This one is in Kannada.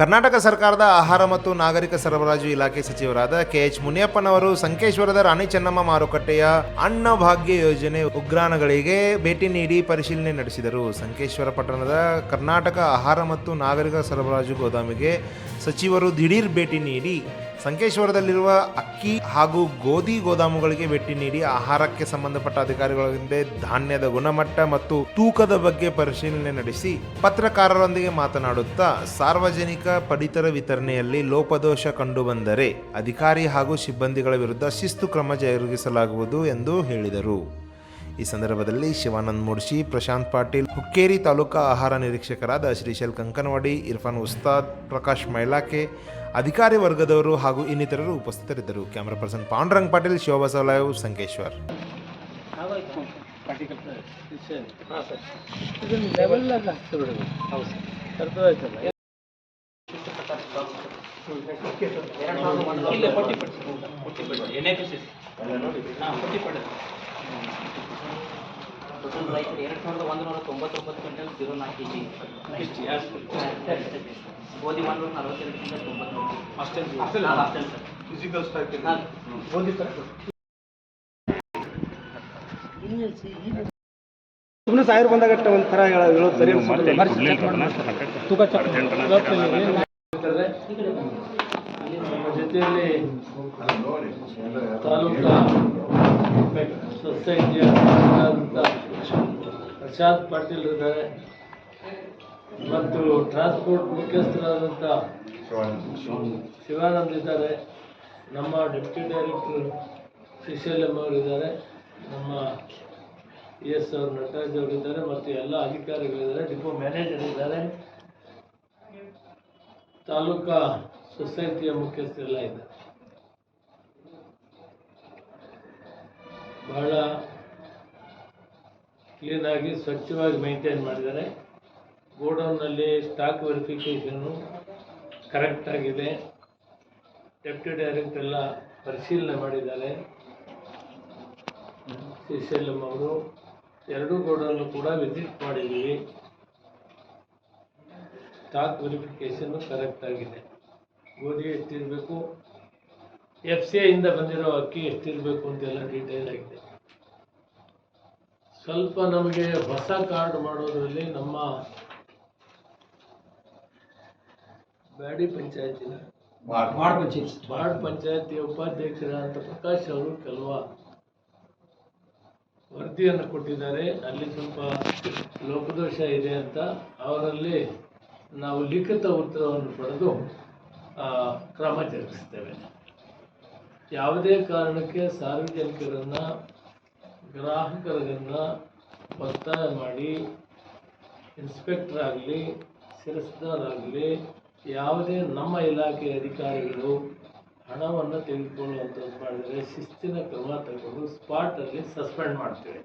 ಕರ್ನಾಟಕ ಸರ್ಕಾರದ ಆಹಾರ ಮತ್ತು ನಾಗರಿಕ ಸರಬರಾಜು ಇಲಾಖೆ ಸಚಿವರಾದ ಕೆಎಚ್ ಮುನಿಯಪ್ಪನವರು ಸಂಕೇಶ್ವರದ ರಾಣಿ ಚೆನ್ನಮ್ಮ ಮಾರುಕಟ್ಟೆಯ ಅನ್ನಭಾಗ್ಯ ಯೋಜನೆ ಉಗ್ರಾಣಗಳಿಗೆ ಭೇಟಿ ನೀಡಿ ಪರಿಶೀಲನೆ ನಡೆಸಿದರು. ಸಂಕೇಶ್ವರ ಪಟ್ಟಣದ ಕರ್ನಾಟಕ ಆಹಾರ ಮತ್ತು ನಾಗರಿಕ ಸರಬರಾಜು ಗೋದಾಮಿಗೆ ಸಚಿವರು ದಿಢೀರ್ ಭೇಟಿ ನೀಡಿ ಸಂಕೇಶ್ವರದಲ್ಲಿರುವ ಅಕ್ಕಿ ಹಾಗೂ ಗೋಧಿ ಗೋದಾಮುಗಳಿಗೆ ಭೇಟಿ ನೀಡಿ ಆಹಾರಕ್ಕೆ ಸಂಬಂಧಪಟ್ಟ ಅಧಿಕಾರಿಗಳೊಂದಿಗೆ ಧಾನ್ಯದ ಗುಣಮಟ್ಟ ಮತ್ತು ತೂಕದ ಬಗ್ಗೆ ಪರಿಶೀಲನೆ ನಡೆಸಿ ಪತ್ರಕಾರರೊಂದಿಗೆ ಮಾತನಾಡುತ್ತಾ ಸಾರ್ವಜನಿಕ ಪಡಿತರ ವಿತರಣೆಯಲ್ಲಿ ಲೋಪದೋಷ ಕಂಡುಬಂದರೆ ಅಧಿಕಾರಿ ಹಾಗೂ ಸಿಬ್ಬಂದಿಗಳ ವಿರುದ್ಧ ಶಿಸ್ತು ಕ್ರಮ ಜರುಗಿಸಲಾಗುವುದು ಎಂದು ಹೇಳಿದರು. ಈ ಸಂದರ್ಭದಲ್ಲಿ ಶಿವಾನಂದ್ ಮುಡ್ಶಿ, ಪ್ರಶಾಂತ್ ಪಾಟೀಲ್, ಹುಕ್ಕೇರಿ ತಾಲೂಕಾ ಆಹಾರ ನಿರೀಕ್ಷಕರಾದ ಶ್ರೀಶೈಲ್ ಕಂಕನವಾಡಿ, ಇರ್ಫಾನ್ ಉಸ್ತಾದ್, ಪ್ರಕಾಶ್ ಮೈಲಾಕೆ, ಅಧಿಕಾರಿ ವರ್ಗದವರು ಹಾಗೂ ಇನ್ನಿತರರು ಉಪಸ್ಥಿತರಿದ್ದರು. Camera person Pandurang Patil, Shivabasavaray, Sankeshwar. ಇಲ್ಲ ಟೋಟಲ್ ರೈತರು ಎರಡು ಸಾವಿರದ ಒಂದು ನೂರ ತೊಂಬತ್ತೊಂಬತ್ತು ಕ್ವಿಂಟಲ್ ಜೀರೋ ನಾಲ್ಕು ಕೆ ಜಿ ಗೋಧಿ ಒಂದು ನೂರ ನಲವತ್ತೆರಡು ಕ್ವಿಂಟಲ್ ತೊಂಬತ್ತೊಂದು ಅಷ್ಟೇ ಅಷ್ಟೇ ಸರ್ ಫಿಸಿಕಲ್ ಸ್ಟ್ರೈಕ್ ಗೋಧಿ ಥರ ಸುಮ್ಮನೆ ಸಾವಿರ ಬಂದಾಗ ಒಂಥರ ಹೇಳೋದು ಸರಿ ತೂಕ ಜೊತೆಯಲ್ಲಿ ತಾಲೂಕು ಸಸ್ಯ ಪ್ರಶಾಂತ್ ಪಾಟೀಲ್ ಇದ್ದಾರೆ. ಮತ್ತು ಟ್ರಾನ್ಸ್ಪೋರ್ಟ್ ಮುಖ್ಯಸ್ಥರಾದಂಥ ಶಿವಾನಂದ್. ಇದ್ದಾರೆ. ನಮ್ಮ ಡೆಪ್ಯೂಟಿ ಡೈರೆಕ್ಟರ್ ಎಂ ಅವರಿದ್ದಾರೆ ನಮ್ಮ ಇ ಎಸ್ ಆರ್ ನಟರಾಜ್ ಅವರಿದ್ದಾರೆ ಮತ್ತು ಎಲ್ಲ ಅಧಿಕಾರಿಗಳಿದ್ದಾರೆ. ಡಿಪೋ ಮ್ಯಾನೇಜರ್ ಇದ್ದಾರೆ. ತಾಲೂಕಾ ಸೊಸೈಟಿಯ ಮುಖ್ಯಸ್ಥರೆಲ್ಲ ಇದ್ದಾರೆ. ಬಹಳ ಕ್ಲೀನಾಗಿ ಸ್ವಚ್ಛವಾಗಿ ಮೇಂಟೈನ್ ಮಾಡಿದ್ದಾರೆ. ಗೋಡೌನ್ನಲ್ಲಿ ಸ್ಟಾಕ್ ವೆರಿಫಿಕೇಷನ್ನು ಕರೆಕ್ಟಾಗಿದೆ ಡೆಪ್ಟಿ ಡೈರೆಕ್ಟರ್ ಎಲ್ಲ ಪರಿಶೀಲನೆ ಮಾಡಿದ್ದಾರೆ. ಶ್ರೀಶೈಲಂ ಅವರು ಎರಡೂ ಗೋಡೌನ್ ಕೂಡ ವಿಸಿಟ್ ಮಾಡಿದ್ದೀವಿ. ಸ್ಟಾಕ್ ವೆರಿಫಿಕೇಷನ್ನು ಕರೆಕ್ಟ್ ಆಗಿದೆ. ಗೋಧಿ ಎಷ್ಟಿರಬೇಕು? ಎಫ್ ಸಿ ಐಯಿಂದ ಬಂದಿರೋ ಅಕ್ಕಿ ಎಷ್ಟಿರಬೇಕು ಅಂತೆಲ್ಲ ಡೀಟೇಲ್ ಆಗಿದೆ. ಸ್ವಲ್ಪ ನಮಗೆ ಹೊಸ ಕಾರ್ಡ್ ಮಾಡೋದ್ರಲ್ಲಿ ನಮ್ಮ ಬ್ಯಾಡಿ ಪಂಚಾಯತಿನ. ಬಾಡ್ ಪಂಚಾಯತಿಯ ಉಪಾಧ್ಯಕ್ಷರಾದಂಥ ಪ್ರಕಾಶ್ ಅವರು ಕೆಲವ ವರದಿಯನ್ನು ಕೊಟ್ಟಿದ್ದಾರೆ. ಅಲ್ಲಿ ಸ್ವಲ್ಪ ಲೋಪದೋಷ ಇದೆ ಅಂತ ಅವರಲ್ಲಿ ನಾವು ಲಿಖಿತ ಉತ್ತರವನ್ನು ಪಡೆದು ಆ, ಕ್ರಮ ಜರುಗಿಸ್ತೇವೆ. ಯಾವುದೇ ಕಾರಣಕ್ಕೆ ಸಾರ್ವಜನಿಕರನ್ನು ಗ್ರಾಹಕರನ್ನು ಒತ್ತಾಯ ಮಾಡಿ ಇನ್ಸ್ಪೆಕ್ಟರ್ ಆಗಲಿ ಶಿರಸ್ದಾರಾಗಲಿ ಯಾವುದೇ ನಮ್ಮ ಇಲಾಖೆಯ ಅಧಿಕಾರಿಗಳು ಹಣವನ್ನು ತೆಗೆದುಕೊಳ್ಳುವಂಥದ್ದು ಮಾಡಿದರೆ ಶಿಸ್ತಿನ ಕ್ರಮ ತಗೊಂಡು ಸ್ಪಾಟಲ್ಲಿ ಸಸ್ಪೆಂಡ್ ಮಾಡ್ತೇವೆ.